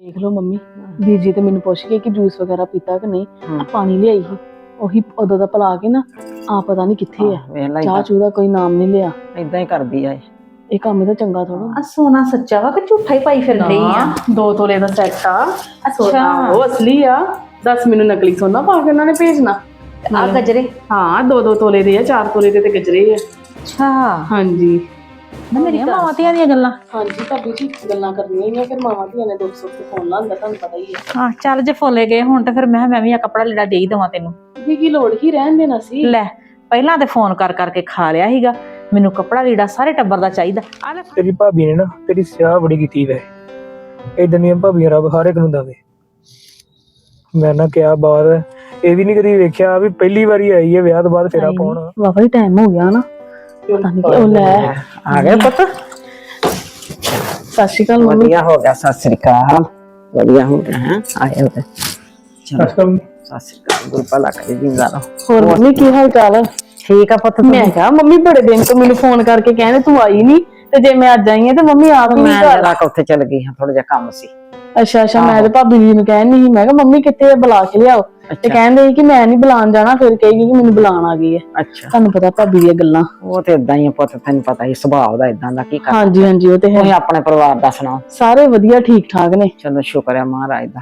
ਦੇਖ ਲਓ ਮੰਮੀ। ਵੀਰ ਜੀ ਤੇ ਮੈਨੂੰ ਪੁੱਛ ਗਏ ਕਿ ਜੂਸ ਵਗੈਰਾ ਪੀਤਾ ਕਿ ਨਹੀਂ। ਹਮ। ਆ ਪਾਣੀ ਲਿਆਈ ਸੀ। ਉਹੀ ਉਦੋਂ ਦਾ ਪਲਾ ਕੇ ਨਾ ਆ ਪਤਾ ਨਹੀਂ ਕਿੱਥੇ ਆ। ਵੇਖ ਲੈ ਚਾਹ ਚੂਹ ਦਾ ਕੋਈ ਨਾਮ ਨਹੀਂ ਲਿਆ। ਇਦਾਂ ਹੀ ਕਰਦੀ ਆ ਇਹ। ਇਹ ਕੰਮ ਤਾਂ ਚੰਗਾ ਥੋੜਾ ਆ ਸੋਨਾ ਸੱਚਾ ਵਾ ਕਿ ਝੂਠਾ ਹੀ ਪਾਈ ਫਿਰ ਰਹੀ ਆ ਦੋ ਤੋਲੇ ਦਾ ਸੈੱਟ ਆ। ਅੱਛਾ। ਸੋਨਾ ਉਹ ਅਸਲੀ ਆ। ਦੱਸ ਮੈਨੂੰ ਨਕਲੀ ਸੋਨਾ ਪਾ ਕੇ ਉਹਨਾਂ ਨੇ ਭੇਜਣਾ। ਆ ਗਜਰੇ। ਹਾਂ ਦੋ ਦੋ ਤੋਲੇ ਦੇ ਆ ਚਾਰ ਤੋਲੇ ਦੇ ਤੇ ਗਜਰੇ ਆ। ਅੱਛਾ। ਹਾਂਜੀ। ਨਾ ਮੇਰੀ ਮਾਵਾਂ ਧੀਆਂ ਦੀਆਂ ਗੱਲਾਂ। ਹਾਂਜੀ ਭਾਬੀ ਜੀ ਗੱਲਾਂ ਕਰਨੀਆਂ ਹੀ ਆ ਫਿਰ ਮਾਵਾਂ ਧੀਆਂ ਨੇ ਦੁੱਖ ਸੁੱਖ ਤੇ ਫੋਨ ਲਾਉਂਦਾ ਤੁਹਾਨੂੰ ਪਤਾ ਹੀ ਹੈ ਹਾਂ ਚੱਲ ਜੇ ਫੁੱਲੇ ਗਏ ਹੁਣ ਤੇ ਫਿਰ ਮੈਂ ਕਿਹਾ ਮੈਂ ਵੀ ਆ ਕੱਪੜਾ ਲੀੜਾ ਦੇ ਹੀ ਦਵਾਂ ਤੈਨੂੰ। ਵੀ ਕੀ ਲੋੜ ਹੀ ਰਹਿਣ ਦੇਣਾ ਸੀ? ਲੈ ਪਹਿਲਾਂ ਤੇ ਫੋਨ ਕਰ ਕਰਕੇ ਖਾ ਲਿਆ ਸੀਗਾ। ਮੈਨੂੰ ਕੱਪੜਾ ਲੀੜਾ ਸਾਰੇ ਟੱਬਰ ਦਾ ਚਾਹੀਦਾ। ਆ ਲੈ। ਤੇਰੀ ਭਾਬੀ ਨੇ ਨਾ ਤੇਰੀ ਸਿਆਹ ਬੜੀ ਕੀਤੀ ਵੈ ਇਦਾਂ ਦੀਆਂ ਭਾਬੀਆਂ ਰੱਬ ਹਰ ਇੱਕ ਨੂੰ ਦਵੇ। ਮੈਂ ਨਾ ਕਿਹਾ ਹੈ। ਇਹ ਵੀ ਨਹੀਂ ਕਦੀ ਵੇਖਿਆ ਵੀ ਪਹਿਲੀ ਵਾਰੀ ਆਈ ਹੈ ਵਿਆਹ ਤੋਂ ਬਾਅਦ ਫੇਰਾ ਪਾਉਣ। ਵਾਵਾ ਹੀ ਟਾਈਮ ਹੋ ਗਿਆ ਨਾ। ਪਤਾ ਨਹੀਂ ਕਿ ਉਹ ਲੈ। ਆ ਗਏ ਪੁੱਤ। ਸਤਿ ਸ਼੍ਰੀ ਅਕਾਲ ਮੰਮੀ। ਵਧੀਆ ਹੋ ਗਿਆ ਸਤਿ ਸ੍ਰੀ ਅਕਾਲ। ਵਧੀਆ ਹੋ ਗਿਆ ਹੈ? ਆਏ ਹੋਏ ਚਲੋ ਅਸਲ ਸਤਿ ਸ੍ਰੀ ਅਕਾਲ ਗੁਰੂ ਭਲਾ ਕਰੇ ਜਿੰਦਾ ਰਹੋ ਹੋਰ ਮੰਮੀ ਕੀ ਹਾਲ ਚਾਲ ਹੈ ਠੀਕ ਆ ਪੁੱਤ ਮੈਂ ਕਿਹਾ ਮੰਮੀ ਬੜੇ ਦਿਨ ਤੋਂ ਮੈਨੂੰ ਫੋਨ ਕਰਕੇ ਕਹਿੰਦੇ ਤੂੰ ਆਈ ਨਹੀਂ ਤੇ ਜੇ ਮੈਂ ਅੱਜ ਆਈ ਹਾਂ ਤੇ ਮੰਮੀ ਆਪ ਹੀ ਨਹੀਂ ਮੈਂ ਘਰ। ਜਰਾ ਕੁ ਉੱਥੇ ਚਲ ਗਈ ਹਾਂ ਥੋੜਾ ਜਿਹਾ ਕੰਮ ਸੀ। ਅੱਛਾ ਅੱਛਾ ਮੈਂ ਤੇ ਭਾਬੀ ਜੀ ਨੂੰ ਕਹਿਣ ਨਹੀਂ ਮੈਂ ਕਿਹਾ ਮੰਮੀ ਕਿੱਥੇ ਆ ਬੁਲਾ ਕੇ ਲਿਆਓ। ਤੇ ਕਹਿੰਦੇ ਸੀ ਕਿ ਮੈਂ ਨਹੀਂ ਬੁਲਾਉਣ ਜਾਣਾ ਫਿਰ ਕਹੇਗੀ ਕਿ ਮੈਨੂੰ ਬੁਲਾਉਣ ਆ ਗਈ ਹੈ। ਅੱਛਾ। ਤੁਹਾਨੂੰ ਪਤਾ ਭਾਬੀ ਦੀਆਂ ਗੱਲਾਂ। ਉਹ ਤੇ ਇਦਾਂ ਹੀ ਆ ਪੁੱਤ ਤੈਨੂੰ ਪਤਾ ਹੀ ਸੁਭਾਅ ਦਾ ਇਦਾਂ ਦਾ ਕੀ ਕਰ ਹਾਂਜੀ ਹਾਂਜੀ ਉਹ ਤੇ ਹੈ। ਤੁਸੀਂ ਆਪਣੇ ਪਰਿਵਾਰ ਦਾ ਸੁਣਾਓ ਸਾਰੇ ਵਧੀਆ ਠੀਕ ਠਾਕ ਨੇ। ਚਲੋ ਸ਼ੁਕਰ ਹੈ ਮਹਾਰਾਜ ਦਾ।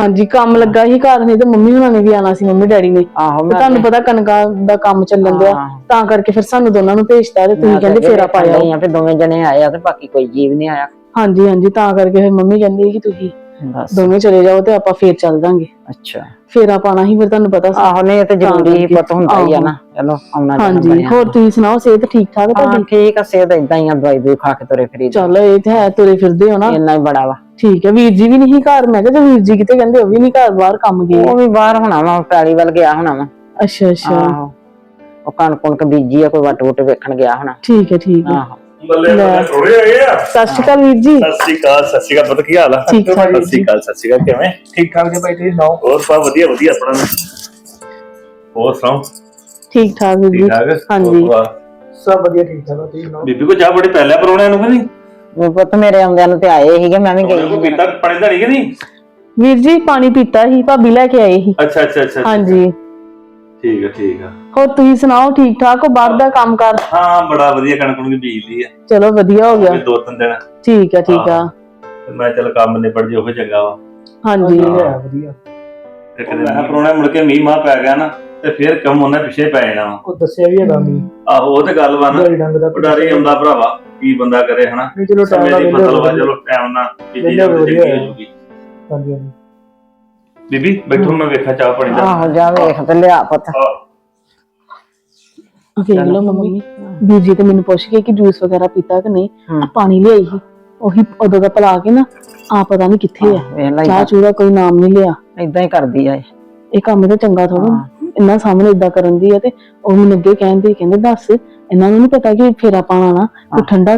ਹਾਂਜੀ ਕੰਮ ਲੱਗਾ ਹੀ ਘਰ ਨਹੀਂ ਤੇ ਮੰਮੀ ਹੁਣਾਂ ਨੇ ਵੀ ਆਣਾ ਸੀ ਮੰਮੀ ਡੈਡੀ ਨੇ। ਆਹੋ ਤੇ ਮੈਂ ਤੁਹਾਨੂੰ ਪਤਾ ਕਣਕਾਂ ਦਾ ਕੰਮ ਚੱਲਣ ਦਿਆ ਹਾਂ। ਤਾਂ ਕਰਕੇ ਫਿਰ ਸਾਨੂੰ ਦੋਨਾਂ ਨੂੰ ਭੇਜਤਾ ਤੇ ਤੁਸੀਂ ਕਹਿੰਦੇ ਫੇਰਾ ਪਾਇਆ। ਆ ਫਿਰ ਦੋਵੇਂ ਜਣੇ ਆਏ ਆ ਤੇ ਬਾਕੀ ਕੋਈ ਜੀਵ ਨਹੀਂ ਆਇਆ। ਹਾਂਜੀ ਹਾਂਜੀ ਤਾਂ ਕਰਕੇ ਫਿਰ ਮੰਮੀ ਕਹਿੰਦੀ ਕਿ ਤੁਸੀਂ ਬਸ ਦੋਵੇਂ ਚਲੇ ਜਾਓ ਤੇ ਆਪਾਂ ਫੇਰ ਚੱਲ ਜਾਾਂਗੇ ਅੱਛਾ। ਫੇਰਾ ਪਾਣਾ ਹੀ ਫਿਰ ਤੁਹਾਨੂੰ ਪਤਾ ਸੀ। ਆਹੋ ਨਹੀਂ ਇਹ ਤੇ ਜ਼ਰੂਰੀ। ਪੁੱਤ ਹੁੰਦਾ ਹੀ ਆ। ਨਾ। ਚਲੋ ਆਉਣਾ ਜਾਣਾ ਹਾਂਜੀ ਬਣਿਆ। ਹੋਰ ਤੁਸੀਂ ਸੁਣਾਓ ਸਿਹਤ ਠੀਕ ਠਾਕ ਹੈ ਹਾਂ ਤੁਹਾਡੀ? ਠੀਕ ਆ ਸਿਹਤ ਇਦਾਂ ਹੀ ਆ ਦਵਾਈ ਦੂਈ ਖਾ ਕੇ ਤੁਰੇ ਫਰੀ ਚੱਲ ਇਹ ਤੇ ਹੈ ਤੁਰੇ ਫਿਰਦੇ ਹੋ ਨਾ। ਇੰਨਾ ਹੀ ਬੜਾ ਵਾ। ਠੀਕ ਹੈ ਵੀਰ ਜੀ ਵੀ ਨਹੀਂ ਘਰ? ਮੈਂ ਕਿਹਾ ਜੇ ਵੀਰ ਜੀ ਕਿਤੇ ਕਹਿੰਦੇ ਉਹ ਵੀ ਨਹੀਂ ਘਰ ਬਾਹਰ ਕੰਮ ਗਏ। ਉਹ ਵੀ ਬਾਹਰ ਹੋਣਾ ਵਾ ਪੈਲੀ ਵੱਲ ਗਿਆ ਹੋਣਾ ਵਾ। ਅੱਛਾ ਅੱਛਾ। ਆਹੋ। ਉਹ ਕਣਕ ਕੁਣਕ ਬੀਜੀ ਆ ਕੋਈ ਵੱਟ ਵੁੱਟ ਵੇਖਣ ਗਿਆ ਹੋਣਾ। ਠੀਕ ਹੈ ਠੀਕ ਹੈ ਆਹੋ। ਬੱਲੇ ਬੱਲੇ ਥੋੜੇ ਹੈਗੇ ਆ। ਸਤਿ ਸ਼੍ਰੀ ਅਕਾਲ ਵੀਰ ਜੀ। ਸਤਿ ਸ੍ਰੀ ਅਕਾਲ ਸਤਿ ਸ੍ਰੀ ਅਕਾਲ। ਪਤਾ ਕੀ ਹਾਲ ਆ? ਠੀਕ ਠਾਕ ਸਤਿ ਸ੍ਰੀ ਅਕਾਲ ਸਤਿ ਸ੍ਰੀ ਅਕਾਲ। ਕਿਵੇਂ? ਠੀਕ ਠਾਕ ਜੇ ਭਾਈ ਤੁਸੀਂ ਸੁਣਾਓ? ਹੋਰ ਸਭ ਵਧੀਆ ਵਧੀਆ ਆਪਣਾ। ਹੋਰ ਸੁਣਾਓ? ਠੀਕ ਠਾਕ ਵੀਰ ਜੀ। ਠਾਕ ਹਾਂਜੀ। ਹੋਰ ਪਰਿਵਾਰ? ਸਭ ਵਧੀਆ ਠੀਕ ਠਾਕ ਆ, ਤੁਸੀਂ ਸੁਣਾਓ? ਬੀਬੀ ਕੋ ਚਾਹ ਬੜੀ ਪਹਿਲਾਂ ਪਰੋਣਿਆਂ ਨੂੰ ਕਿ ਨਹੀਂ? ਵੀ ਪੁੱਤ ਮੇਰੇ ਆਉਂਦਿਆਂ ਨੂੰ ਤੇ ਆਏ ਸੀਗੇ ਮੈਂ ਵੀ ਉਹਨੇ ਕੋ ਗਈ ਪੀਤਾ ਪਾਣੀ ਦਾ ਨਹੀਂ ਕਿ ਨਹੀਂ? ਵੀਰ ਜੀ ਪਾਣੀ ਪੀਤਾ ਸੀ ਭਾਬੀ ਲੈ ਕੇ ਆਏ ਸੀ। ਅੱਛਾ ਅੱਛਾ ਅੱਛਾ। ਹਾਂਜੀ। ਠੀਕ ਆ ਠੀਕ ਆ। ਹੋਰ ਤੁਸੀਂ ਸੁਣਾਓ ਠੀਕ ਠਾਕ ਹੋ? ਬਾਹਰ ਦਾ ਕੰਮ ਕਰ? ਹਾਂ ਬੜਾ ਵਧੀਆ ਕਣਕ ਨੂੰ ਬੀਜਦੀ ਆ। ਚਲੋ ਵਧੀਆ ਹੋ ਗਿਆ। ਵੀ ਦੋ ਤਿੰਨ ਦਿਨ। ਠੀਕ ਹੈ ਠੀਕ ਆ। ਤੇ ਮੈਂ ਚੱਲ ਕੰਮ ਨਿਬੜ ਜੇ ਉਹ ਚੰਗਾ ਵਾ। ਹਾਂਜੀ। ਵਧੀਆ ਹੈ, ਵਧੀਆ। ਇੱਕ ਦਿਨ ਮੈਂ ਪਰੋਣੇ ਮੁੜ ਕੇ ਮੀਂਹ ਮਾਹ ਪੈ ਗਿਆ ਨਾ ਤੇ ਫਿਰ ਕੰਮ ਉਹਨਾਂ ਪਿੱਛੇ ਪੈ ਜਾਣਾ ਵਾ। ਉਹ ਦੱਸਿਆ ਵੀ ਹੈਗਾ ਮੀ ਆਹੋ ਉਹ ਤੇ ਗੱਲ ਵਾ ਨਾ। ਡੰਗ ਦਾ ਉਡਾਰੀ ਆਉਂਦਾ ਭਰਾਵਾ ਕੀ ਬੰਦਾ ਕਰੇ ਹਨਾ। ਨਹੀਂ ਚਲੋ ਟਾਈਮ ਸਮੇਂ ਨਾਲ ਦੀ ਵਿਹਲੇ ਫਸਲ ਵਾ। ਚਲੋ ਟਾਈਮ ਨਾਲ ਬੀਜੀ ਵਿਹਲੇ ਜਾਵੇ ਵਧੀਆ ਚੰਗੀ ਹੈ। ਹੋ ਜੂਗੀ। ਹਾਂਜੀ ਹਾਂਜੀ। ਬੀਬੀ ਬੈਠੋ ਮੈਂ ਵੇਖਾਂ ਚਾਹ ਪਾਣੀ ਦਾ। ਆਹੋ ਜਾ ਵੇਖ ਤੇ ਲਿਆ ਪੁੱਤ। ਵੇਖ ਲਓ ਮੰਮੀ। ਵੀਰ ਜੀ ਤੇ ਮੈਨੂੰ ਪੁੱਛ ਗਏ ਕਿ ਜੂਸ ਵਗੈਰਾ ਪੀਤਾ ਕਿ ਨਹੀਂ। ਹਮ। ਆ ਪਾਣੀ ਲਿਆਈ ਸੀ। ਉਹੀ ਉਦੋਂ ਦਾ ਪਲਾ ਕੇ ਨਾ ਆ ਪਤਾ ਨਹੀਂ ਕਿੱਥੇ ਆ। ਵੇਖ ਚਾਹ ਚੂਹ ਦਾ ਕੋਈ ਨਾਮ ਨਹੀਂ ਲਿਆ। ਇਦਾਂ ਹੀ ਕਰਦੀ ਆ ਇਹ। ਇਹ ਕੰਮ ਤਾਂ ਚੰਗਾ ਥੋੜਾ ਇੰਨਾ ਸਾਹਮਣੇ ਇਦਾਂ ਕਰਨ ਦੀ ਆ ਤੇ ਉਹ ਮੈਨੂੰ ਅੱਗੇ ਕਹਿੰਦੇ ਕਹਿੰਦੇ ਦੱਸ ਇਹਨਾਂ ਨੂੰ ਨਹੀਂ ਪਤਾ ਕਿ ਫੇਰਾ ਪਾਣਾ ਨਾ ਕੋਈ ਠੰਡਾ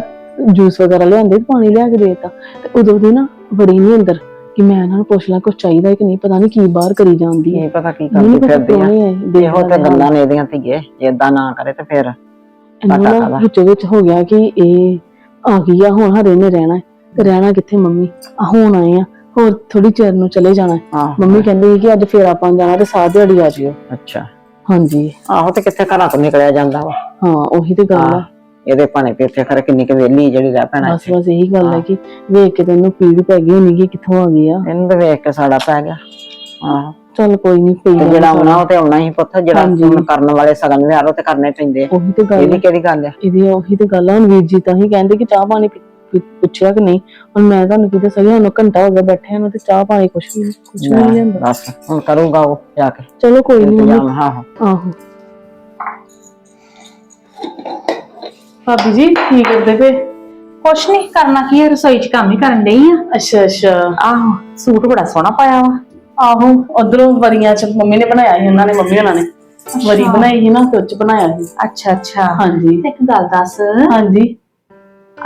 ਜੂਸ ਵਗੈਰਾ ਲਿਆਂਦੇ ਤੇ ਪਾਣੀ ਲਿਆ ਕੇ ਦੇਤਾ। ਤੇ ਉਦੋਂ ਦੀ ਨਾ ਬੜੀ ਨਹੀਂ ਅੰਦਰ। ਕਿ ਮੈਂ ਇਹਨਾਂ ਨੂੰ ਪੁੱਛ ਲਾਂ ਕੁਝ ਚਾਹੀਦਾ ਹੈ ਕਿ ਨਹੀਂ ਪਤਾ ਨਹੀਂ ਕੀ ਬਾਹਰ ਕਰੀ ਜਾਂਦੀ ਹੈ। ਪਤਾ ਕੀ ਮੈਨੂੰ ਕਰਦੀ ਪਤਾ ਫਿਰਦੀ ਹੈ ਇਹੋ ਤੇ ਗੱਲਾਂ ਨੇ ਇਹਦੀਆਂ ਧੀਏ ਜੇ ਏਦਾਂ ਨਾ ਕਰੇ ਤੇ ਫਿਰ ਇਹਨੂੰ ਪਤਾ ਨਾ ਕਾਹਦਾ? ਵਿੱਚੋਂ ਵਿੱਚ ਹੋ ਗਿਆ ਕਿ ਇਹ ਆ ਗਈ ਆ ਹੁਣ ਹਰੇ ਨੇ ਰਹਿਣਾ ਹੈ। ਤੇ ਰਹਿਣਾ ਕਿੱਥੇ ਮੰਮੀ? ਆ ਹੁਣ ਆਏ ਆ ਹੋਰ ਥੋੜੀ ਚਿਰ ਨੂੰ ਚਲੇ ਜਾਣਾ ਹੈ। ਆਹ। ਮੰਮੀ ਕਹਿੰਦੀ ਸੀ ਕਿ ਅੱਜ ਫੇਰ ਆਪਾਂ ਜਾਣਾ ਤੇ ਸਾਹ ਦਿਹਾੜੀ ਆ ਜਿਓ। ਅੱਛਾ। ਹਾਂਜੀ। ਆਹੋ ਤੇ ਕਿੱਥੇ ਘਰਾਂ ਤੋਂ ਨਿਕਲਿਆ ਜਾਂਦਾ ਵਾ। ਹਾਂ ਉਹੀ ਤੇ ਗੱਲ ਆ। ਇਹਦੇ ਭਾਣੇ ਪੇਥੇ ਖਰੇ ਕਿੰਨੀ ਕੁ ਵੇਲੀ ਜਿਹੜੀ ਰਹਿ ਪੈਣਾ ਬਸ ਬਸ ਇਹੀ ਗੱਲ ਹੈ ਕਿ ਵੇਖ ਕੇ ਤੈਨੂੰ ਪੀੜ ਪੈ ਗਈ ਹੋਣੀ ਕਿ ਕਿੱਥੋਂ ਆ ਗਈ ਆ। ਇਹਨੂੰ ਤੇ ਵੇਖ ਕੇ ਸਾੜਾ ਪੈ ਗਿਆ। ਆਹੋ ਚੱਲ ਕੋਈ ਨਹੀਂ ਪਈ ਤੇ ਜਿਹੜਾ ਆਉਣਾ ਉਹ ਤੇ ਆਉਣਾ ਹੀ ਪੁੱਤ ਜਿਹੜਾ ਹਾਂਜੀ। ਹੁਣ ਕਰਨ ਵਾਲੇ ਸਗਨ ਵਿਹਾਰ ਉਹ ਤੇ ਕਰਨੇ ਪੈਂਦੇ ਆ। ਉਹੀ ਤੇ ਗੱਲ ਇਹਦੀ ਹੈ ਕਿਹੜੀ ਗੱਲ ਆ? ਇਹਦੀ ਉਹੀ ਤੇ ਗੱਲ ਆ। ਹੁਣ ਵੀਰ ਜੀ ਤਾਂ ਹੀ ਕਹਿੰਦੇ ਕਿ ਚਾਹ ਪਾਣੀ ਪੀ- ਪੀ- ਪੁੱਛਿਆ ਕਿ ਨਹੀਂ? ਹੁਣ ਮੈਂ ਤੁਹਾਨੂੰ ਕਿਤੇ ਸਹੀ ਹੁਣ ਘੰਟਾ ਹੋ ਗਿਆ ਬੈਠੇ ਨੂੰ ਤੇ ਚਾਹ ਪਾਣੀ ਕੁਛ ਵੀ ਕੁਛ ਵੀ ਨਹੀਂ ਜਾਂਦਾ ਬਸ ਹੁਣ ਕਰੂਗਾ ਉਹ ਜਾ ਕੇ। ਚਲੋ ਕੋਈ ਨਹੀਂ ਇੰਤਜ਼ਾਮ ਹਾਂ ਹਾਂ। ਆਹੋ। ਭਾਬੀ ਜੀ ਕੀ ਕਰਦੇ ਪਏ? ਕੁਛ ਨਹੀਂ ਕਰਨਾ ਕੀ ਹੈ ਰਸੋਈ 'ਚ ਕੰਮ ਹੀ ਕਰਨ ਡਈ ਆ। ਅੱਛਾ ਅੱਛਾ। ਆਹੋ। ਸੂਟ ਬੜਾ ਸੋਹਣਾ ਪਾਇਆ ਵਾ। ਆਹੋ ਉਧਰੋਂ ਵਰੀਆਂ ਚ ਮੰਮੀ ਨੇ ਬਣਾਇਆ ਸੀ ਉਹਨਾਂ ਨੇ ਮੰਮੀ ਉਹਨਾਂ ਨੇ। ਵਰੀ ਬਣਾਈ ਸੀ ਨਾ ਤੇ ਉਹ ਚ ਬਣਾਇਆ ਸੀ। ਅੱਛਾ ਅੱਛਾ। ਹਾਂਜੀ। ਤੇ ਇੱਕ ਗੱਲ ਦੱਸ। ਹਾਂਜੀ।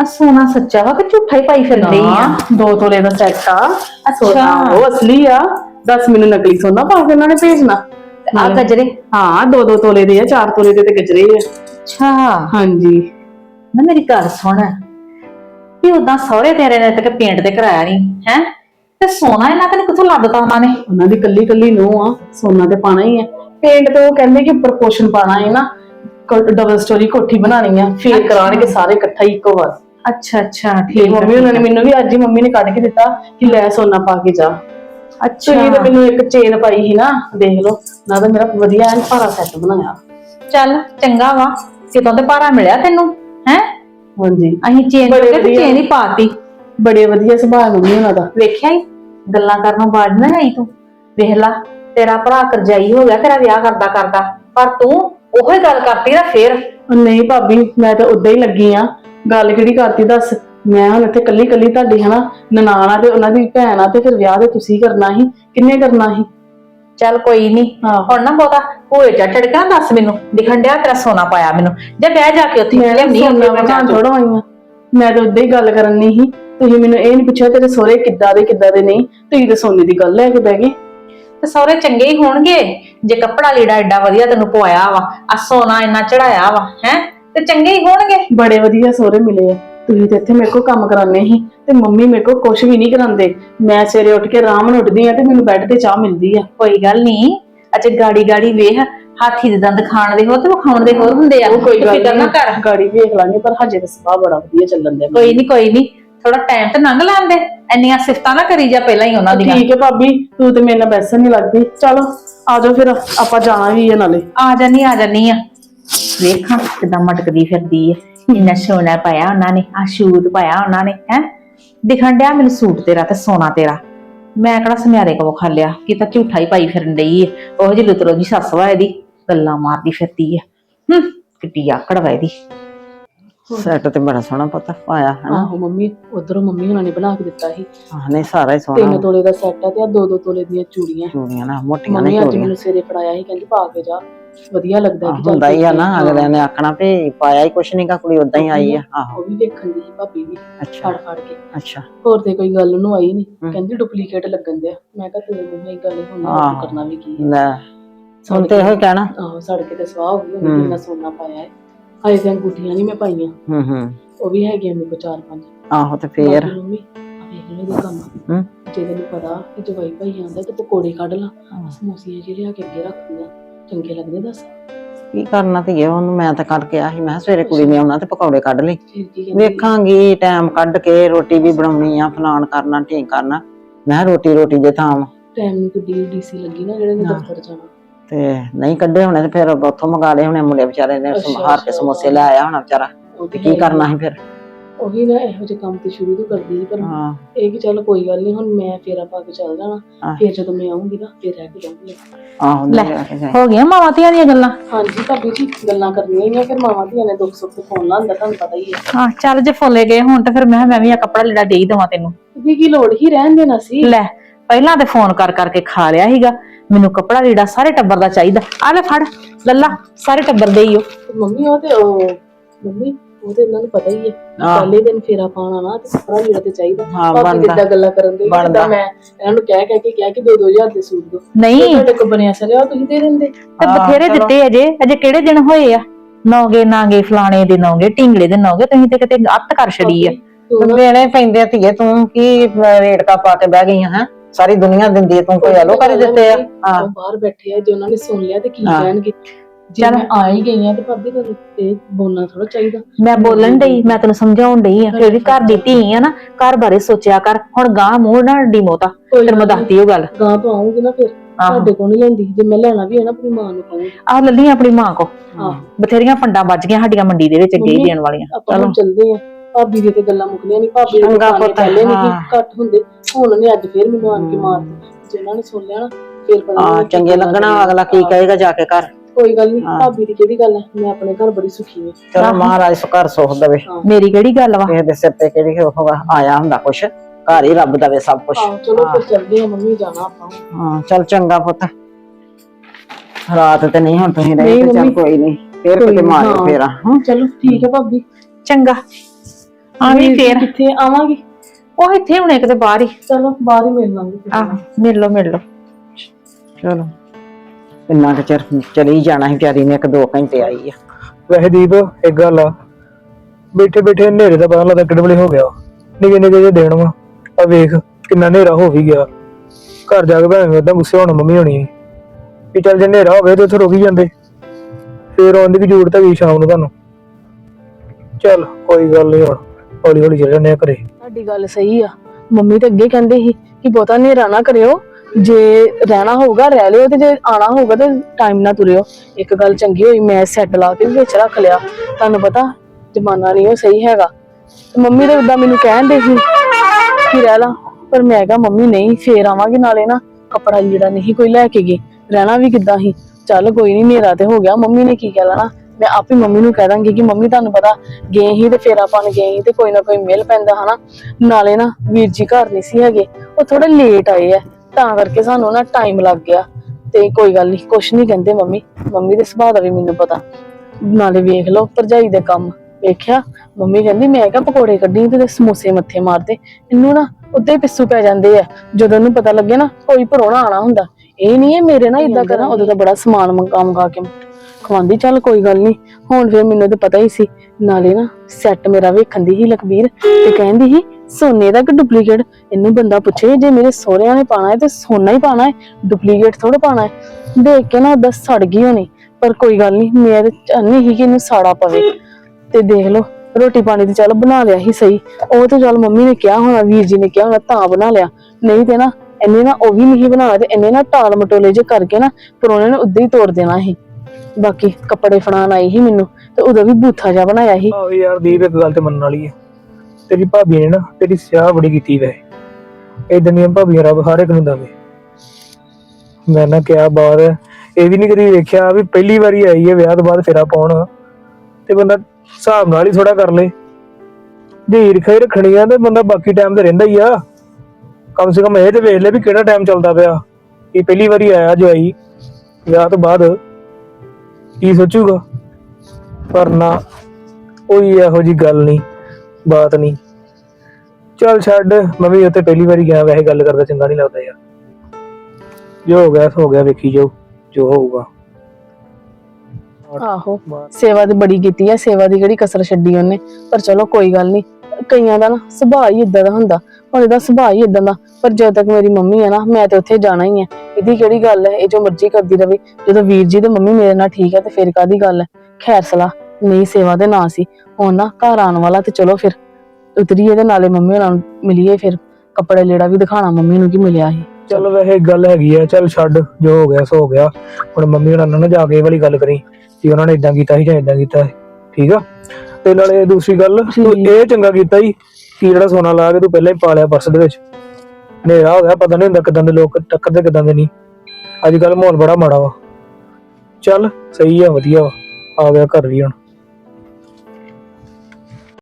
ਆ ਸੋਨਾ ਸੱਚਾ ਵਾ ਕਿ ਝੂਠਾ ਹੀ ਪਾਈ ਫਿਰ ਰਹੀ ਆ? ਹਾਂ, ਦੋ ਤੋਲੇ ਦਾ ਸੈੱਟ ਆ। ਅੱਛਾ। ਸੋਨਾ ਉਹ ਅਸਲੀ ਆ। ਦੱਸ ਮੈਨੂੰ ਨਕਲੀ ਸੋਨਾ ਪਾ ਕੇ ਉਹਨਾਂ ਨੇ ਭੇਜਣਾ। ਆ ਗਜਰੇ? ਹਾਂ ਦੋ ਦੋ ਤੋਲੇ ਦੇ ਆ ਚਾਰ ਤੋਲੇ ਦੇ ਤੇ ਗਜਰੇ ਆ। ਅੱਛਾ। ਹਾਂਜੀ। ਨਾ ਮੇਰੀ ਗੱਲ ਸੁਣ। ਵੀ ਉਦਾਂ ਸਹੁਰੇ ਤੇਰੇ ਨੇ ਤੱਕ ਪੇਂਟ ਤੇ ਕਰਾਇਆ ਨਹੀਂ ਹੈ? ਤੇ ਸੋਨਾ ਇਹਨਾਂ ਤੇ ਕਿੱਥੋਂ ਲੱਦਤਾ ਉਹਨਾਂ ਨੇ? ਉਹਨਾਂ ਦੀ ਕੱਲੀ ਕੱਲੀ ਨੂੰਹ ਆ ਸੋਨਾ ਤੇ ਪਾਣਾ ਹੀ ਹੈ ਪੇਂਟ ਤੇ ਉਹ ਕਹਿੰਦੇ ਕਿ ਪ੍ਰਪੋਰਸ਼ਨ ਪਾਣਾ ਹੈ ਨਾ ਡਬਲ ਸਟੋਰੀ ਕੋਠੀ ਬਣਾਣੀ ਆ ਫੇਰ ਕਰਾਣਗੇ ਸਾਰੇ ਇਕੱਠਾ ਹੀ ਇੱਕੋ ਵਾਰ। ਅੱਛਾ ਅੱਛਾ ਠੀਕ ਮੰਮੀ ਉਹਨਾਂ ਨੇ ਮੈਨੂੰ ਵੀ ਅੱਜ ਹੀ ਮੰਮੀ ਨੇ ਕੱਢ ਕੇ ਦਿੱਤਾ ਕਿ ਲੈ ਸੋਨਾ ਪਾ ਕੇ ਜਾ। ਅੱਛਾ। ਤੁਸੀਂ ਤੇ ਮੈਨੂੰ ਇੱਕ ਚੇਨ ਪਾਈ ਸੀ ਨਾ ਦੇਖ ਲਓ ਨਾ ਤਾਂ ਮੇਰਾ ਵਧੀਆ ਐਨ ਭਾਰਾ ਸੈੱਟ ਬਣਾਇਆ। ਚੱਲ ਚੰਗਾ ਵਾ ਕਿਤੋਂ ਤੇ ਭਾਰਾ ਮਿਲਿਆ ਤੈਨੂੰ। ਹੈ? ਹਾਂਜੀ। ਅਸੀਂ ਚੇਨ ਬੜੇ ਕਰਕੇ ਤੇ ਵਧੀਆ। ਚੇਨ ਹੀ ਪਾਤੀ। ਬੜੇ ਵਧੀਆ ਸੁਭਾਅ ਮੰਮੀ ਉਹਨਾਂ ਦਾ। ਵੇਖਿਆ ਹੀ ਗੱਲਾਂ ਕਰਨੋਂ ਬਾਜ ਨਾ ਆਈ ਤੂੰ। ਵੇਖ ਲਾ ਤੇਰਾ ਭਰਾ ਕਰਜਾਈ ਹੋ ਗਿਆ ਤੇਰਾ ਵਿਆਹ ਕਰਦਾ ਕਰਦਾ। ਪਰ ਤੂੰ ਉਹੋ ਹੀ ਗੱਲ ਕਰਤੀ ਨਾ ਫੇਰ। ਉਹ ਨਹੀਂ ਭਾਬੀ ਮੈਂ ਤਾਂ ਉਦਾਂ ਹੀ ਲੱਗੀ ਆ। ਗੱਲ ਕਿਹੜੀ ਕਰਤੀ ਦੱਸ? ਮੈਂ ਹੁਣ ਇੱਥੇ ਕੱਲੀ ਕੱਲੀ ਤੁਹਾਡੀ ਹਨਾ? ਨਨਾਣਾ ਤੇ ਉਹਨਾਂ ਦੀ ਭੈਣ ਆ ਤੇ ਫਿਰ ਵਿਆਹ ਤੇ ਤੁਸੀਂ ਕਰਨਾ ਸੀ। ਕਿੰਨੇ ਕਰਨਾ ਸੀ? ਚੱਲ ਕੋਈ ਨਹੀਂ। ਹੁਣ ਨਾ ਬਹੁਤਾ ਹੋਏ ਚੜ ਚੜ ਕੇ ਨਾ ਦੱਸ ਮੈਨੂੰ ਦਿਖਣ ਡਿਆ ਤੇਰਾ ਸੋਨਾ ਪਾਇਆ ਮੈਨੂੰ। ਜੇ ਬਹਿ ਜਾ ਕੇ ਉੱਥੇ ਮੈਂ ਲਿਆਉਣੀ ਨਹੀਂ ਹੁੰਦੀ ਮੈਂ ਥੋੜਾ ਆਈਆਂ ਮੈਂ ਤਾਂ ਉਦਾਂ ਹੀ ਗੱਲ ਕਰਨ ਨਹੀਂ ਸੀ। ਤੁਸੀਂ ਮੈਨੂੰ ਇਹ ਨਹੀਂ ਪੁੱਛਿਆ ਤੇਰੇ ਸਹੁਰੇ ਕਿੱਦਾਂ ਦੇ ਕਿੱਦਾਂ ਦੇ ਨਹੀਂ। ਤੁਸੀਂ ਤਾਂ ਸੋਨੇ ਦੀ ਗੱਲ ਲੈ ਕੇ ਬਹਿ ਗਏ। ਤੇ ਸਹੁਰੇ ਚੰਗੇ ਹੀ ਹੋਣਗੇ। ਜੇ ਕੱਪੜਾ ਲੀੜਾ ਐਡਾ ਵਧੀਆ ਤੈਨੂੰ ਪਵਾਇਆ ਵਾ ਆ ਸੋਨਾ ਇੰਨਾ ਚੜਾਇਆ ਵਾ ਹੈ? ਤੇ ਚੰਗੇ ਹੀ ਹੋਣਗੇ। ਬੜੇ ਵਧੀਆ ਸਹੁਰੇ ਮਿਲੇ ਆ। ਤੁਸੀਂ ਤੇ ਇੱਥੇ ਮੇਰੇ ਕੋਲ ਕੰਮ ਕਰਾਉਂਦੇ ਸੀ ਤੇ ਮੰਮੀ ਮੇਰੇ ਕੋਲ ਕੁਝ ਵੀ ਨਹੀਂ ਕਰਾਉਂਦੇ। ਮੈਂ ਸਵੇਰੇ ਉੱਠ ਕੇ ਆਰਾਮ ਨਾਲ ਉੱਠਦੀ ਆ ਤੇ ਮੈਨੂੰ ਬੈੱਡ ਤੇ ਚਾਹ ਮਿਲਦੀ ਆ। ਕੋਈ ਗੱਲ ਨਹੀਂ ਅੱਛਾ ਗਾੜੀ ਗਾੜੀ ਵੇਖ ਹਾਥੀ ਦੇ ਦੰਦ ਖਾਣ ਦੇ ਹੋਰ ਤੇ ਵਿਖਾਉਣ ਦੇ ਹੋਰ ਹੁੰਦੇ ਆ। ਉਹ ਕੋਈ ਗੱਲ ਫਿਕਰ ਨਾ ਨਹੀਂ ਕਰ। ਗਾੜੀ ਵੇਖ ਲਾਂਗੇ ਪਰ ਹਜੇ ਤਾਂ ਸੁਭਾਅ ਬੜਾ ਵਧੀਆ ਚੱਲਣ ਦਿਆ ਕੋਈ ਨਹੀਂ ਕੋਈ ਨਹੀਂ ਥੋੜਾ ਟਾਈਮ ਤੇ ਲੰਘ ਲੈਣ ਦੇ ਇੰਨੀਆਂ ਸਿਫਤਾਂ ਨਾ ਕਰੀ ਜਾ ਪਹਿਲਾਂ ਹੀ ਉਹਨਾਂ ਦੀਆਂ। ਠੀਕ ਹੈ ਭਾਬੀ ਤੂੰ ਤੇ ਮੇਰੇ ਨਾਲ ਬੈਸਣ ਨਹੀਂ ਲੱਗਦੀ। ਚਲੋ ਆ ਜਾਓ ਫਿਰ ਆਪਾਂ ਜਾਣਾ ਵੀ ਹੈ ਨਾਲੇ। ਆ ਜਾਨੀ ਆ ਜਾਨੀ ਆ। ਵੇਖਾਂ ਕਿਦਾਂ ਮਟਕਦੀ ਫਿਰਦੀ ਹੈ ਇੰਨਾ ਸੋਨਾ ਪਾਇਆ ਉਹਨਾਂ ਨੇ ਆ ਸ਼ੂਟ ਪਾਇਆ ਉਹਨਾਂ ਨੇ ਹੈ? ਦਿਖਣ ਡਿਆ ਮੈਨੂੰ ਸੂਟ ਤੇਰਾ ਤੇ ਸੋਨਾ ਤੇਰਾ। ਮੈਂ ਕਿਹੜਾ ਸਮਿਆਰੇ ਕੋ ਖਾ ਲਿਆ? ਕਿ ਤਾਂ ਝੂਠਾ ਹੀ ਪਾਈ ਫਿਰਨ ਹੈ ਉਹ ਜਿਹੀ ਲੁਤਰੋ ਜੀ ਸੱਸ ਵਾ ਇਹਦੀ ਗੱਲਾਂ ਮਾਰਦੀ ਫਿਰਦੀ ਹੈ ਹੂੰ ਕਿੱਡੀ ਆਕੜ ਵਾ ਇਹਦੀ। ਸੈੱਟ ਤੇ ਬੜਾ ਸੋਹਣਾ ਪਤਾ ਪਾਇਆ ਹਨਾ? ਆਹੋ ਮੰਮੀ ਉਧਰੋਂ ਮੰਮੀ ਉਹਨਾਂ ਨੇ ਬਣਾ ਕੇ ਦਿੱਤਾ ਸੀ। ਆਹ, ਨਹੀਂ ਸਾਰਾ ਹੀ ਤਿੰਨ ਸੋਹਣਾ ਤੋਲੇ ਦਾ ਸੈੱਟ ਆ ਤੇ ਆ ਦੋ ਦੋ ਤੋਲੇ ਦੀਆਂ ਚੂੜੀਆਂ। ਚੂੜੀਆਂ ਨਾ ਮੋਟੀਆਂ ਮੰਮੀ ਨੇ ਅੱਜ ਚੂੜੀਆਂ। ਮੈਨੂੰ ਸਵੇਰੇ ਫੜਾਇਆ ਸੀ ਕਹਿੰਦੀ ਪਾ ਕੇ ਜਾ। ਵਧੀਆ ਲੱਗਦਾ ਕਿ ਚੱਲ ਹੁੰਦਾ ਹੀ ਆ ਨਾ ਹਾਂ। ਅਗਲਿਆਂ ਨੇ ਆਖਣਾ ਵੀ ਪਾਇਆ ਹੀ ਕੁਛ ਨਹੀਂਗਾ ਕੁੜੀ ਉਦਾਂ ਹੀ ਆਈ ਆ। ਆਹੋ। ਉਹ ਵੀ ਵੇਖਣ ਦੀ ਭਾਬੀ ਵੀ ਅੱਛਾ। ਫੜ ਫੜ ਕੇ। ਅੱਛਾ। ਹੋਰ ਤੇ ਕੋਈ ਗੱਲ ਨੂੰ ਆਈ ਨਹੀਂ। ਕਹਿੰਦੀ ਡੁਪਲੀਕੇਟ ਲੱਗਣ ਦਿਆ। ਮੈਂ ਕਿਹਾ ਤੇਰੇ ਮੂੰਹ ਹੀ ਗੱਲ ਹੁਣ ਆਹੋ। ਕਰਨਾ ਵੀ ਕੀ ਹੈ ਲੈ। ਹੁਣ ਤੇ ਇਹੋ ਹੀ ਕਹਿਣਾ। ਆਹੋ ਸੜਕੇ ਤੇ ਸਵਾਹ ਹੋ ਗਈ ਹਮ। ਉਹਨੇ ਕਿੰਨਾ ਸੋਨਾ ਪਾਇਆ ਹੈ ਹਾਏ ਤੇ ਅੰਗੂਠੀਆਂ ਨਹੀਂ ਮੈਂ ਪਾਈਆਂ। ਹੂੰ ਹੂੰ। ਉਹ ਵੀ ਹੈਗੀਆਂ ਮੇਰੇ ਕੋਲ ਚਾਰ ਪੰਜ। ਆਹੋ ਤੇ ਫੇਰ? ਬਾਕੀ ਮੰਮੀ ਆ ਵੇਖ ਲਓ ਇਹਦੇ ਕੰਮ। ਹਮ। ਜੇ ਤੈਨੂੰ ਪਤਾ ਕਿ ਜਵਾਈ ਭਾਈ ਆਂਦਾ ਤੇ ਪਕੌੜੇ ਕੱਢ ਲਾ। ਹਾਂ। ਸਮੋਸੀਆਂ ਜਿਹੇ ਲਿਆ ਕੇ ਅੱਗੇ ਰੱਖ ਦਿੰਦਾ। ਚੰਗੇ ਲੱਗਦੇ ਦੱਸ ਕੀ ਕਰਨਾ ਧੀਏ ਉਹਨੂੰ ਮੈਂ ਤਾਂ ਕੱਢ ਕੇ ਆ ਸੀ ਮੈਂ ਕਿਹਾ ਸਵੇਰੇ ਕੁੜੀ ਨੇ ਆਉਣਾ ਤੇ ਪਕੌੜੇ ਕੱਢ ਲਈ ਫਿਰ ਕੀ ਕਹਿੰਦੀ ਵੇਖਾਂਗੀ ਟਾਈਮ ਕੱਢ ਕੇ ਰੋਟੀ ਵੀ ਬਣਾਉਣੀ ਆ ਫਲਾਣ ਕਰਨਾ ਢੀਂਗ ਕਰਨਾ ਮੈਂ ਕਿਹਾ ਰੋਟੀ ਰੋਟੀ ਦੇ ਥਾਂ ਵਾਂ। ਟਾਈਮ ਨੂੰ ਕਿੱਡੀ ਡੀਸੀ ਲੱਗੀ ਨਾ ਜਿਹੜੇ ਨੇ। ਦਫ਼ਤਰ ਜਾਣਾ ਤੇ ਨਹੀਂ ਕੱਢੇ ਹੋਣੇ ਤੇ ਫਿਰ ਉੱਥੋਂ ਮੰਗਾ ਲਏ ਹੋਣੇ ਮੁੰਡੇ ਵਿਚਾਰੇ ਨੇ ਅੱਛਾ, ਹਾਰ ਕੇ। ਸਮੋਸੇ ਲੈ ਆਇਆ ਹੋਣਾ ਵਿਚਾਰਾ ਉਹ ਤੇ ਕੀ ਕਰਨਾ ਸੀ ਫਿਰ। ਉਹੀ ਨਾ ਇਹੋ ਜਿਹੇ ਕੰਮ ਤੇ ਸ਼ੁਰੂ ਤੋਂ ਕਰਦੀ ਸੀ ਪਰ ਹਾਂ। ਇਹ ਕਿ ਚੱਲ ਕੋਈ ਗੱਲ ਨਹੀਂ ਹੁਣ ਮੈਂ ਫੇਰਾ ਪਾ ਕੇ ਚੱਲ ਜਾਣਾ ਹਾਂ। ਫਿਰ ਜਦੋਂ ਮੈਂ ਆਉਂਗੀ ਨਾ ਫਿਰ ਰਹਿ ਕੇ ਜਾਊਂਗੀ। ਆਹੋ ਲੈ। ਲੈ। ਹੋ ਗਈਆਂ ਮਾਵਾਂ ਧੀਆਂ ਦੀਆਂ ਗੱਲਾਂ? ਹਾਂਜੀ ਭਾਬੀ ਜੀ ਗੱਲਾਂ ਕਰਨੀਆਂ ਹੀ ਆ ਫਿਰ ਮਾਵਾਂ ਧੀਆਂ ਨੇ ਦੁੱਖ ਸੁੱਖ ਤੇ ਫੋਨ ਲਾਉਂਦਾ ਤੁਹਾਨੂੰ ਪਤਾ ਹੀ ਹੈ ਹਾਂ ਚੱਲ ਜੇ ਫੁੱਲੇ ਗਏ ਹੁਣ ਤੇ ਫਿਰ ਮੈਂ ਕਿਹਾ ਮੈਂ ਵੀ ਆ ਕੱਪੜਾ ਲੀੜਾ ਦੇ ਹੀ ਦੇਵਾਂ ਤੈਨੂੰ। ਵੀ ਕੀ ਲੋੜ ਹੀ ਰਹਿਣ ਦੇਣਾ ਸੀ? ਲੈ ਪਹਿਲਾਂ ਤੇ ਫੋਨ ਕਰ ਕਰਕੇ ਖਾ ਲਿਆ ਸੀਗਾ। ਮੈਨੂੰ ਕੱਪੜਾ ਲੀੜਾ ਸਾਰੇ ਟੱਬਰ ਦਾ ਚਾਹੀਦਾ। ਆ ਲੈ ਫੜ ਲੱਲਾ ਸਾਰੇ ਟੱਬਰ ਦੇ ਹੀ। ਤੇ ਮੰਮੀ ਉਹ ਤੇ ਉਹ ਮੰਮੀ ਉਹ ਤੇ ਇਹਨਾਂ ਨੂੰ ਪਤਾ ਹੀ ਹੈ। ਪਹਿਲੇ ਦਿਨ ਫੇਰਾ ਪਾਣਾ ਨਾ ਤੇ ਕੱਪੜਾ ਲੀੜਾ ਤੇ ਚਾਹੀਦਾ। ਹਾਂ, ਬਣਦਾ। ਜਿੱਦਾਂ ਗੱਲਾਂ ਕਰਨ ਦੇ? ਬਣਦਾ। ਜਿੱਦਾਂ ਮੈਂ ਇਹਨਾਂ ਨੂੰ ਕਹਿ ਕਹਿ ਕੇ ਕਿਹਾ ਕਿ 2-2000 ਦੇ ਸੂਟ ਦੋ। ਨਹੀਂ। ਤੁਹਾਡੇ ਕੋਲ ਬਣਿਆ ਸਰਿਆ ਤੁਸੀਂ ਦੇ ਦਿੰਦੇ। ਤੇ ਹਾਂ, ਬਥੇਰੇ ਚਲੋ। ਦਿੱਤੇ ਅਜੇ। ਅਜੇ ਕਿਹੜੇ ਦਿਨ ਹੋਏ ਆ? ਨੌਗੇ ਨਾਗੇ ਫਲਾਣੇ ਦੇ ਨੌਗੇ ਢਿੰਗੜੇ ਦੇ ਨੌਗੇ ਤੁਸੀਂ ਤੇ ਕਿਤੇ ਅੱਤ ਕਰ ਛੜੀ ਆ। ਤੂੰ ਨਾ ਦੇਣੇ ਪੈਂਦੇ ਆ ਧੀਏ ਤੂੰ ਕੀ ਰੇੜਕਾ ਪਾ ਕੇ ਬਹਿ ਗਈ ਹੈ? ਸਾਰੀ ਦੁਨੀਆ ਦਿੰਦੀ ਹੈ ਤੂੰ ਕੋਈ ਹਲੋ ਕਰ ਦਿੱਤੇ ਆ। ਹਾਂ। ਉਹ ਬਾਹਰ ਬੈਠੇ ਆ ਜੇ ਉਹਨਾਂ ਨੇ ਸੁਣ ਲਿਆ ਤੇ ਕੀ ਹਾਂ। ਕਹਿਣਗੇ? ਜੇ ਚੱਲ। ਮੈਂ ਆ ਹੀ ਗਈ ਆ ਤੇ ਭਾਬੀ ਤੁਹਾਨੂੰ ਇਹ ਬੋਲਣਾ ਥੋੜਾ ਚਾਹੀਦਾ। ਮੈਂ ਬੋਲਣ ਡਈ ਮੈਂ ਤੈਨੂੰ ਸਮਝਾਉਣ ਡਈ ਆ ਫਿਰ ਵੀ ਘਰ ਦੀ ਧੀ ਆ ਨਾ ਘਰ ਬਾਰੇ ਸੋਚਿਆ ਕਰ ਹੁਣ ਗਾਂ ਮੂੰਹ ਨਾ ਡੀ ਮੋਤਾ ਕੋਈ ਫਿਰ ਮੈਂ ਗੱਲ ਨੀ, ਦੱਸਦੀ ਉਹ ਗੱਲ। ਗਾਂ ਤੋਂ ਆਉਂਗੀ ਨਾ ਫਿਰ ਆਹੋ। ਤੁਹਾਡੇ ਕੋਲ ਨਹੀਂ ਲੈਂਦੀ ਜੇ ਮੈਂ ਲੈਣਾ ਵੀ ਹੈ ਨਾ ਆਪਣੀ ਮਾਂ ਨੂੰ ਕਹੂੰਗੀ ਆਹ ਲੱਲੀ ਆਪਣੀ ਮਾਂ ਕੋ। ਆਹੋ ਬਥੇਰੀਆਂ ਫੰਡਾਂ ਵੱਜ ਗਈਆਂ ਸਾਡੀਆਂ ਮੰਡੀ ਦੇ ਵਿੱਚ ਅੱਗੇ ਹੀ ਦੇਣ ਵਾਲੀਆਂ। ਆਪਾਂ ਹੁਣ ਚੱਲਦੇ ਆ ਭਾਬੀ ਦੇ ਤੇ ਗੱਲਾਂ ਮੁੱਕਦੀਆਂ ਨਹੀਂ ਭਾਬੀ ਦੇ ਚੰਗਾ ਦੁਕਾਨੇ ਪੁੱਤ, ਪਹਿਲੇ ਨਹੀਂ ਹਾਂ। ਘੱਟ ਹੁੰਦੇ। ਹੁਣ ਉਹਨੇ ਅੱਜ ਫੇਰ ਮੈਨੂੰ ਆਣ ਕੇ ਮਾਰਤੀ। ਜੇ ਉਹਨਾਂ ਨੇ ਸੁਣ ਲਿਆ ਨਾ ਫੇਰ ਪਤਾ ਨੀ ਚੰਗੇ ਲੱਗਣਾ। ਅਗਲਾ ਕੀ ਕਹੇਗਾ ਜਾ ਕੇ ਘਰ। ਕੋਈ ਗੱਲ ਨਹੀਂ ਹਾਂ। ਭਾਬੀ ਦੀ ਕਿਹੜੀ ਗੱਲ ਹੈ ਮੈਂ ਆਪਣੇ ਘਰ ਬੜੀ ਸੁਖੀ ਹਾਂ ਚਲੋ ਮਹਾਰਾਜ ਸੁਕਰ ਸੁਖ ਦੇਵੇ। ਮੇਰੀ ਕਿਹੜੀ ਗੱਲ ਵਾ? ਕਿਸੇ ਦੇ ਸਿਰ ਤੇ ਕਿਹੜੀ ਹੋਗਾ ਆਇਆ ਹੁੰਦਾ ਕੁਛ ਘਰ ਹੀ ਰੱਬ ਦੇਵੇ ਸਭ ਕੁਛ। ਆਹੋ ਚਲੋ ਫਿਰ ਚੱਲਦੇ ਆ ਮੰਮੀ ਜਾਣਾ ਆਪਾਂ। ਹਾਂ ਚੱਲ ਚੰਗਾ ਪੁੱਤ। ਰਾਤ ਤੇ ਨਹੀਂ ਹੁਣ ਤੁਸੀਂ ਰਹੇ ਨਹੀਂ ਤੇ ਚੱਲ। ਕੋਈ ਨਹੀਂ ਫੇਰ ਕਿਤੇ ਮਾਰਿਓ ਹਾਂ। ਫੇਰਾ ਹਾਂ। ਚਲੋ ਠੀਕ ਹੈ ਭਾਬੀ। ਚੰਗਾ। ਆ ਵੀ ਵੀਰ ਜੀ ਫੇਰ। ਕਿੱਥੇ ਆਵਾਂਗੀ। ਉਹ ਇੱਥੇ ਹੁਣੇ ਕਿਤੇ ਬਾਹਰ ਹੀ। ਚਲੋ ਬਾਹਰ ਹੀ ਮਿਲ ਲਾਂਗੇ ਫਿਰ। ਆਹ ਮਿਲ ਲੋ ਮਿਲ ਲੋ ਚਲੋ। ਇੰਨਾ ਕੁ ਚਿਰ ਚਲੀ ਜਾਣਾ ਸੀ ਵਿਚਾਰੀ ਨੇ ਇੱਕ ਦੋ ਘੰਟੇ ਆਈ ਆ। ਵੈਸੇ ਦੀਪ ਇੱਕ ਗੱਲ ਆ। ਬੈਠੇ ਬੈਠੇ ਹਨੇਰੇ ਦਾ ਪਤਾ ਨੀ ਲੱਗਦਾ ਕਿਹੜੇ ਵੇਲੇ ਹੋ ਗਿਆ। ਨਿੱਕੇ ਨਿੱਕੇ ਜਿਹੇ ਦੇਣ ਵਾ। ਆ ਵੇਖ ਕਿੰਨਾ ਹਨੇਰਾ ਹੋ ਵੀ ਗਿਆ। ਘਰ ਜਾ ਕੇ ਭਾਵੇਂ ਉਦਾਂ ਗੁੱਸੇ ਹੋਣਾ ਮੰਮੀ ਹੋਣੀ ਵੀ ਚੱਲ ਜੇ ਹਨੇਰਾ ਹੋਵੇ ਤੇ ਉੱਥੇ ਰੁਕ ਹੀ ਜਾਂਦੇ। ਫੇਰ ਆਉਣ ਦੀ ਕੀ ਜ਼ਰੂਰਤ ਹੈਗੀ ਸ਼ਾਮ ਨੂੰ ਤੁਹਾਨੂੰ? ਚੱਲ ਕੋਈ ਗੱਲ ਨਹੀਂ ਹੁਣ। ਹੌਲੀ ਹੌਲੀ ਚੱਲ ਜਾਂਦੇ ਆ ਘਰੇ। ਤੁਹਾਡੀ ਗੱਲ ਸਹੀ ਆ। ਮੰਮੀ ਤਾਂ ਅੱਗੇ ਕਹਿੰਦੇ ਸੀ ਕਿ ਬਹੁਤਾ ਹਨੇਰਾ ਨਾ ਕਰਿਓ। ਜੇ ਰਹਿਣਾ ਹੋਊਗਾ, ਰਹਿ ਲਿਓ ਤੇ ਜੇ ਆਣਾ ਹੋਊਗਾ ਤੇ ਟਾਈਮ ਨਾਲ ਤੁਰਿਓ। ਇੱਕ ਗੱਲ ਚੰਗੀ ਹੋਈ, ਮੈਂ ਸੈੱਟ ਲਾ ਕੇ ਵਿੱਚ ਰੱਖ ਲਿਆ। ਤੁਹਾਨੂੰ ਪਤਾ, ਜ਼ਮਾਨਾ ਨਹੀਂ ਉਹ ਸਹੀ ਹੈਗਾ। ਮੰਮੀ ਤਾਂ ਉਦਾਂ ਮੈਨੂੰ ਕਹਿੰਦੇ ਸੀ ਕਿ ਰਹਿ ਲਾ। ਪਰ ਮੈਂ ਕਿਹਾ, ਮੰਮੀ, ਨਹੀਂ, ਫੇਰ ਆਵਾਂਗੇ ਨਾਲੇ ਨਾ। ਕੱਪੜਾ ਲੀੜਾ ਨਹੀਂ ਕੋਈ ਲੈ ਕੇ ਗਈ ਰਹਿਣਾ ਵੀ ਕਿੱਦਾਂ ਹੀ ਚੱਲ ਕੋਈ ਨਹੀਂ, ਹਨੇਰਾ ਤੇ ਹੋ ਗਿਆ। ਮੰਮੀ ਨੇ ਕੀ ਕਹਿ ਲੈਣਾ? ਮੈਂ ਆਪੇ ਮੰਮੀ ਨੂੰ ਕਹਿ ਦਾਂਗੀ ਕਿ ਮੰਮੀ, ਤੁਹਾਨੂੰ ਪਤਾ, ਗਏ ਹੀ ਤੇ ਫੇਰ ਆਪਾਂ ਗਏ ਹੀ ਤੇ ਕੋਈ ਨਾ ਕੋਈ ਮਿਲ ਪੈਂਦਾ, ਹਨਾ? ਨਾਲੇ ਨਾ ਵੀਰ ਜੀ ਘਰ ਨਹੀਂ ਸੀ ਹੈਗੇ। ਉਹ ਥੋੜੇ ਲੇਟ ਆਏ ਆ। ਤਾਂ ਕਰਕੇ ਸਾਨੂੰ ਨਾ ਟਾਈਮ ਲੱਗ ਗਿਆ ਤੇ ਕੋਈ ਗੱਲ ਨਹੀਂ ਕੁਛ ਨਹੀਂ ਕਹਿੰਦੇ ਮੰਮੀ। ਮੰਮੀ ਦੇ ਸੁਭਾਅ ਦਾ ਵੀ ਮੈਨੂੰ ਪਤਾ। ਨਾਲੇ ਵੇਖ ਲਓ ਭਰਜਾਈ ਦੇ ਕੰਮ। ਵੇਖਿਆ? ਮੰਮੀ ਕਹਿੰਦੀ, ਮੈਂ ਕਿਹਾ ਪਕੌੜੇ ਕੱਢੀ ਤੇ ਸਮੋਸੇ ਮੱਥੇ ਮਾਰਦੇ। ਇਹਨੂੰ ਨਾ ਉੱਤੇ ਪਿੱਸੂ ਪੈ ਜਾਂਦੇ ਆ। ਜਦੋਂ ਉਹਨੂੰ ਪਤਾ ਲੱਗੇ ਨਾ, ਕੋਈ ਭਰੋਣਾ ਆਣਾ ਹੁੰਦਾ। ਇਹ ਨਹੀਂ ਹੈ ਮੇਰੇ ਨਾਲ ਇਦਾਂ ਕਰਾਂ, ਉਦੋਂ ਤਾਂ ਬੜਾ ਸਮਾਨ ਮੰਗਾ ਮੰਗਾ ਕੇ ਖਵਾਉਂਦੀ। ਚੱਲ ਕੋਈ ਗੱਲ ਨਹੀਂ ਹੁਣ ਫਿਰ ਮੈਨੂੰ ਤਾਂ ਪਤਾ ਹੀ ਸੀ। ਨਾਲੇ ਨਾ ਸੈੱਟ ਮੇਰਾ ਵੇਖਣ ਦੀ ਹੀ ਲਖਬੀਰ ਤੇ ਕਹਿੰਦੀ ਸੀ ਸੋਨੇ ਦਾ ਕਿ ਡੁਪਲੀਕੇਟ ਇਹਨੂੰ ਬੰਦਾ ਪੁੱਛੇ ਜੇ ਮੇਰੇ ਸਹੁਰਿਆਂ ਨੇ ਪਾਣਾ ਹੈ ਤੇ ਸੋਨਾ ਹੀ ਪਾਣਾ ਹੈ ਡੁਪਲੀਕੇਟ ਥੋੜਾ ਪਾਣਾ ਹੈ। ਦੇਖ ਕੇ ਨਾ ਦੱਸ ਸੜ ਗਈ ਹੋਣੀ, ਪਰ ਕੋਈ ਗੱਲ ਨਹੀਂ, ਮੈਂ ਚਾਹਨੀ ਸੀ ਕਿ ਇਹਨੂੰ ਸਾੜਾ ਪਵੇ। ਤੇ ਦੇਖ ਲਓ, ਰੋਟੀ ਪਾਣੀ ਤੇ ਚੱਲ ਬਣਾ ਲਿਆ ਹੀ ਸਹੀ। ਉਹ ਤੇ ਚੱਲ ਮੰਮੀ ਨੇ ਕਿਹਾ ਹੋਣਾ, ਵੀਰ ਜੀ ਨੇ ਕਿਹਾ ਹੋਣਾ, ਤਾਂ ਬਣਾ ਲਿਆ। ਨਹੀਂ ਤੇ ਨਾ, ਇਹਨੇ ਨਾ ਉਹ ਵੀ ਨਹੀਂ ਬਣਾਇਆ ਤੇ ਇਹਨੇ ਨਾ ਟਾਲ ਮਟੋਲੇ ਜੇ ਕਰਕੇ ਨਾ ਪਰੋਣੇ ਨੇ ਉਦਾਂ ਹੀ ਤੋੜ ਦੇਣਾ ਸੀ। ਬਾਕੀ ਕੱਪੜੇ ਫੜਾਣ ਆਈ ਸੀ ਮੈਨੂੰ ਤੇ ਉਦੋਂ ਵੀ ਬੂਥਾ ਜਿਹਾ ਬਣਾਇਆ ਸੀ। ਆਹੋ ਯਾਰ ਦੀਪ ਇੱਕ ਗੱਲ ਤੇ ਮੰਨਣ ਵਾਲੀ ਹੈ ਤੇਰੀ ਭਾਬੀ ਨੇ ਨਾ ਤੇਰੀ ਸਿਆਹ ਬੜੀ ਕੀਤੀ ਵੈ ਇਦਾਂ ਦੀਆਂ ਭਾਬੀਆਂ ਰੱਬ ਹਰ ਇੱਕ ਨੂੰ ਦਵੇ। ਮੈਂ ਨਾ ਕਿਹਾ, ਬਾਹਰ ਇਹ ਵੀ ਨਹੀਂ ਕਦੀ ਵੇਖਿਆ ਵੀ ਪਹਿਲੀ ਵਾਰੀ ਆਈ ਹੈ ਵਿਆਹ ਤੋਂ ਬਾਅਦ ਫੇਰਾ ਪਾਉਣ। ਤੇ ਬੰਦਾ ਹਿਸਾਬ ਨਾਲ ਹੀ ਥੋੜਾ ਕਰ ਲੇ। ਜੇ ਈਰਖਾ ਹੀ ਰੱਖਣੀ ਆ ਤੇ ਬੰਦਾ ਬਾਕੀ ਟਾਈਮ ਤੇ ਰਹਿੰਦਾ ਹੀ ਆ। ਕਮ ਸੇ ਕਮ ਇਹ ਤੇ ਵੇਖ ਲੈ ਵੀ ਕਿਹੜਾ ਟਾਈਮ ਚੱਲਦਾ ਪਿਆ। ਇਹ ਪਹਿਲੀ ਵਾਰੀ ਆਇਆ ਜੋ ਆਈ, ਵਿਆਹ ਤੋਂ ਬਾਅਦ ਕੀ ਸੋਚੂਗਾ? ਪਰ ਨਾ, ਕੋਈ ਇਹੋ ਜੀ ਗੱਲ ਨਹੀਂ ਬਾਤ ਨਹੀਂ ਚੱਲ ਛੱਡ ਮੈਂ ਵੀ ਉੱਥੇ ਪਹਿਲੀ ਵਾਰੀ ਗਿਆ ਵੈਸੇ ਗੱਲ ਕਰਦਾ ਚੰਗਾ ਨਹੀਂ ਲੱਗਦਾ ਯਾਰ। ਜੋ ਹੋ ਗਿਆ ਸੋ ਗਿਆ ਵੇਖੀ ਜਾਓ ਜੋ ਹੋਊਗਾ। ਆਹੋ ਸੇਵਾ ਤੇ ਬੜੀ ਕੀਤੀ ਆ ਸੇਵਾ ਦੀ ਕਿਹੜੀ ਕਸਰ ਛੱਡੀ ਉਹਨੇ ਪਰ ਚਲੋ ਕੋਈ ਗੱਲ ਨਹੀਂ ਕਈਆਂ ਦਾ ਨਾ ਸੁਭਾਅ ਹੀ ਇਦਾਂ ਦਾ ਹੁੰਦਾ ਹੁਣ ਇਹਦਾ ਸੁਭਾਅ ਹੀ ਇਦਾਂ ਦਾ ਪਰ ਜਦੋਂ ਤੱਕ ਮੇਰੀ ਮੰਮੀ ਹੈ ਨਾ ਮੈਂ ਤੇ ਉੱਥੇ ਜਾਣਾ ਹੀ ਹੈ ਇਹਦੀ ਕਿਹੜੀ ਗੱਲ ਹੈ ਇਹ ਜੋ ਮਰਜ਼ੀ ਕਰਦੀ ਰਵੇ ਜਦੋਂ ਵੀਰ ਜੀ ਤੇ ਮੰਮੀ ਮੇਰੇ ਨਾਲ ਠੀਕ ਹੈ ਤੇ ਫਿਰ ਕਾਦੀ ਗੱਲ ਹੈ? ਖੈਰ ਸਲਾ ਨਹੀਂ ਸੇਵਾ ਦੇ ਨਾਂ ਸੀ ਹੁਣ ਨਾ ਘਰ ਆਉਣ ਵਾਲਾ ਤੇ ਚਲੋ ਫਿਰ। ਉਤਰੀਏ ਤੇ ਨਾਲੇ ਮੰਮੀ ਨਾਲ ਮਿਲੀਏ ਫਿਰ। ਕੱਪੜੇ ਲੀੜਾ ਵੀ ਦਿਖਾਣਾ ਮੰਮੀ ਨੂੰ ਕੀ ਮਿਲਿਆ ਸੀ। ਚੱਲ ਵੈਸੇ ਇੱਕ ਗੱਲ ਹੈਗੀ ਆ ਚੱਲ ਛੱਡ ਜੋ ਹੋ ਗਿਆ ਸੋ ਹੋ ਗਿਆ। ਹੁਣ ਮੰਮੀ ਹੋਣਾ ਨਾਲ ਨਾ ਜਾ ਕੇ ਇਹ ਵਾਲੀ ਗੱਲ ਕਰੀ ਕਿ ਉਹਨਾਂ ਨੇ ਇਦਾਂ ਕੀਤਾ ਸੀ ਜਾਂ ਇਦਾਂ ਕੀਤਾ ਸੀ। ਠੀਕ ਆ? ਤੇ ਨਾਲੇ ਦੂਸਰੀ ਗੱਲ ਤੂੰ ਇਹ ਚੰਗਾ ਕੀਤਾ ਸੀ ਕਿ ਜਿਹੜਾ ਸੋਨਾ ਲਾ ਕੇ ਤੂੰ ਪਹਿਲਾਂ ਹੀ ਪਾ ਲਿਆ ਪਰਸ ਦੇ ਵਿੱਚ। ਹਨੇਰਾ ਹੋ ਗਿਆ ਪਤਾ ਨਹੀਂ ਹੁੰਦਾ ਕਿਦਾਂ ਦੇ ਲੋਕ ਟੱਕਰਦੇ ਕਿਦਾਂ ਦੇ ਨਹੀਂ। ਅੱਜ ਕੱਲ ਮਾਹੌਲ ਬੜਾ ਮਾੜਾ ਵਾ। ਚੱਲ ਸਹੀ ਆ ਵਧੀਆ ਵਾ। ਆ ਗਿਆ ਘਰ ਵੀ ਹੁਣ।